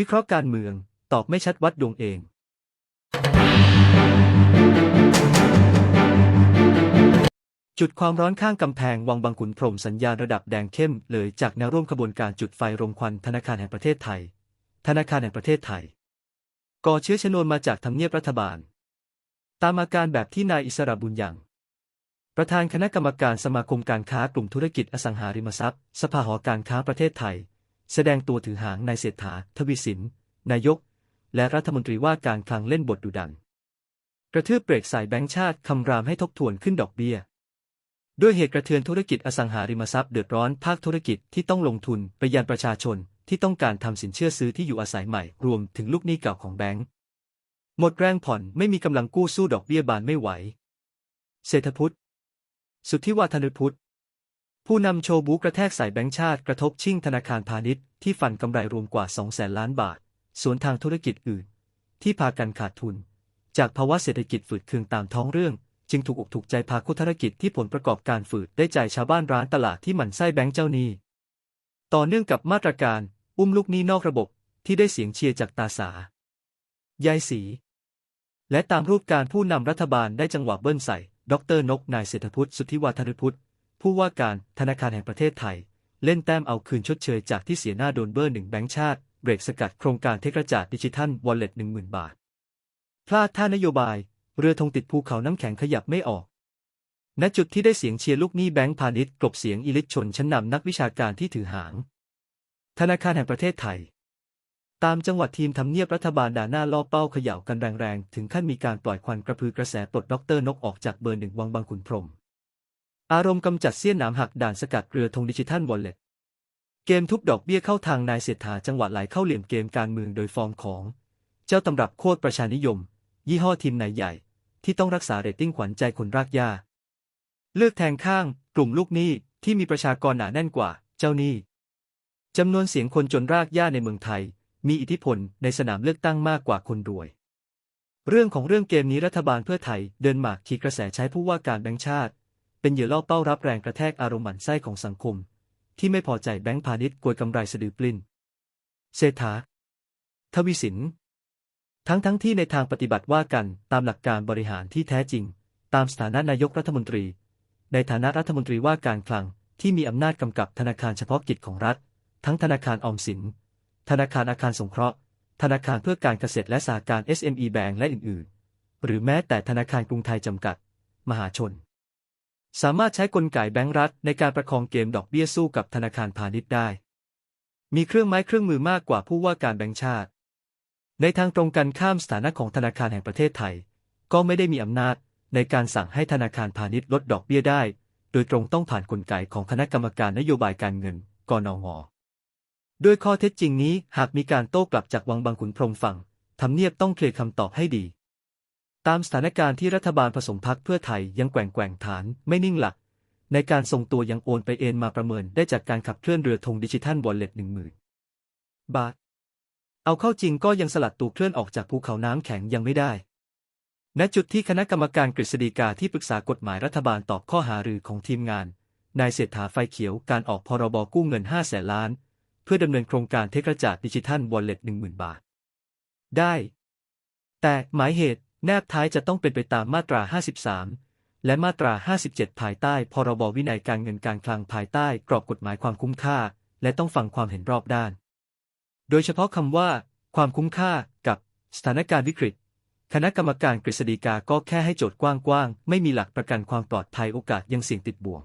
วิเคราะห์การเมือง ตอบไม่ชัดวัดดวงเองจุดความร้อนข้างกำแพงวังบางขุนพรมสัญญาณระดับแดงเข้มเลยจากแนวร่วมขบวนการจุดไฟรมควันธนาคารแห่งประเทศไทย ธนาคารแห่งประเทศไทย ก่อเชื้อชนวนมาจากทำเนียบรัฐบาล ตามอาการแบบที่นายอิสระบุญยังประธานคณะกรรมการสมาคมการค้ากลุ่มธุรกิจอสังหาริมทรัพย์ สภาหอการค้าประเทศไทย แสดงตัวถือหางนายเศรษฐา ทวีสิน นายก และรัฐมนตรีว่าการคลังเล่นบทดุดัน กระทืบเบรกใส่แบงก์ชาติคำรามให้ทบทวนขึ้นดอกเบี้ย ด้วยเหตุกระเทือนธุรกิจอสังหาริมทรัพย์เดือดร้อนภาคธุรกิจที่ต้องลงทุนไปยังประชาชนที่ต้องการทำสินเชื่อซื้อที่อยู่อาศัยใหม่รวมถึงลูกหนี้เก่าของแบงก์หมดแรงผ่อนไม่มีกำลังกู้สู้ดอกเบี้ยบานไม่ไหว เศรษฐพุทธ สุทธิวาฒนุพุทธ ผู้นำโชว์บูกระแทกใส่แบงก์ชาติกระทบชิ่งธนาคารพาณิชย์ที่ฟันกำไรรวมกว่า2แสนล้านบาท สวนทางธุรกิจอื่น ที่พากันขาดทุน จากภาวะเศรษฐกิจฝืดเคืองตามท้องเรื่อง จึงถูกอกถูกใจพาคุธุรกิจที่ผลประกอบการฝืดได้ใจชาวบ้านร้านตลาดที่หมั่นไส้แบงก์เจ้าหนี้ ต่อเนื่องกับมาตรการ อุ้มลูกหนี้นอกระบบที่ได้เสียงเชียร์จากตาสายายสี และตามรูปการผู้นำรัฐบาลได้จังหวะเบิ้ลใส่ ดรนกนายเศรษฐพุทธสุทธิวัฒนพุทธ ผู้ว่าการธนาคารแห่งประเทศไทย เล่นแต้มเอาคืนชดเชยจากที่เสียหน้าโดนเบอร์หนึ่งแบงก์ชาติ เบรกสกัดโครงการเทคระจาดดิจิทัลวอลเล็ตหนึ่งหมื่นบาท พลาดท่านโยบาย เรือธงติดภูเขาน้ำแข็งขยับไม่ออกณจุดที่ได้เสียงเชียร์ลูกหนี้แบงก์พาณิชย์กลบเสียงอิเลิทชนชั้นนำนักวิชาการที่ถือหาง ธนาคารแห่งประเทศไทย ตามจังหวัดทีมทำเนียบรัฐบาลด่าหน้าล่อเป้าเขย่ากันแรงๆ ถึงขั้นมีการปล่อยควันกระพือกระแสปลดดอกเตอรนกออกจากเบอร์หนึ่งวังบางขุนพรหม อารมณ์กำจัดเสี้ยนหนามหักด่านสกัดเรือธงดิจิทัลวอลเล็ตเกมทุบดอกเบี้ยเข้าทางนายเศรษฐาจังหวะไหลเข้าเหลี่ยมเกมการเมืองโดยฟอร์มของ เจ้าตำรับโคตรประชานิยม ยี่ห้อทีมนายใหญ่ ที่ต้องรักษาเรตติ้งขวัญใจคนรากหญ้า เลือกแทงข้าง กลุ่มลูกหนี้ที่มีประชากรหนาแน่นกว่า เจ้าหนี้จำนวนเสียงคนจนรากหญ้าในเมืองไทย มีอิทธิพลในสนามเลือกตั้งมากกว่าคนรวย เรื่องของเรื่องเกมนี้รัฐบาลเพื่อไทยเดินหมากขี่กระแสใช้ผู้ว่าการแบงก์ชาติ เป็นเหยื่อล่อเป้ารับแรงกระแทกอารมณ์หมั่นไส้ของสังคม ที่ไม่พอใจแบงก์พาณิชย์กวยกำไรสะดือปลิ้นเศรษฐา ทวีสิน ทั้งทั้งที่ในทางปฏิบัติว่ากันตามหลักการบริหารที่แท้จริง ตามสถานะนายกรัฐมนตรี ในฐานะรัฐมนตรีว่าการคลังที่มีอำนาจกำกับธนาคารเฉพาะกิจของรัฐ ทั้งธนาคารออมสิน ธนาคารอาคารสงเคราะห์ ธนาคารเพื่อการเกษตรและสหการ SME Bank และอื่นๆ หรือแม้แต่ธนาคารกรุงไทยจำกัด มหาชน สามารถใช้กลไกแบงก์รัฐในการประคองเกมดอกเบี้ยสู้กับธนาคารพาณิชย์ได้ มีเครื่องไม้เครื่องมือมากกว่าผู้ว่าการแบงก์ชาติ ในทางตรงกันข้ามสถานะของธนาคารแห่งประเทศไทย ก็ไม่ได้มีอำนาจในการสั่งให้ธนาคารพาณิชย์ลดดอกเบี้ยได้ โดยตรงต้องผ่านกลไกของคณะกรรมการนโยบายการเงิน กนงด้วยข้อเท็จจริงนี้หากมีการโต้กลับจากวังบางขุนพรหมฝั่งทำเนียบต้องเคลียร์คำตอบให้ดี ตามสถานการณ์ที่รัฐบาลผสมพักเพื่อไทยยังแกว่งแกว่งฐานไม่นิ่งหลัก ในการทรงตัวยังโอนไปเอ็นมาประเมินได้จากการขับเคลื่อนเรือธงดิจิทัลวอลเล็ตหนึ่งหมื่นบาท เอาเข้าจริงก็ยังสลัดตัวเคลื่อนออกจากภูเขาน้ำแข็งยังไม่ได้ ณ จุดที่คณะกรรมการกฤษฎีกาที่ปรึกษากฎหมายรัฐบาลตอบข้อหารือของทีมงาน นายเศรษฐาไฟเขียวการออกพรบกู้เงิน5แสนล้าน เพื่อดำเนินโครงการเทคระจาดดิจิทัลวอลเล็ตหนึ่งหมื่นบาท ได้ แต่หมายเหตุ แนบท้ายจะต้องเป็นไปตามมาตรา 53 และมาตรา 57 ภายใต้ พรบวินัยการเงินการคลังภายใต้กรอบกฎหมายความคุ้มค่า และต้องฟังความเห็นรอบด้าน โดยเฉพาะคำว่า ความคุ้มค่ากับสถานการณ์วิกฤต คณะกรรมการกฤษฎีกาก็แค่ให้โจทย์กว้างๆ ไม่มีหลักประกันความปลอดภัยโอกาสยังเสี่ยงติดบ่วง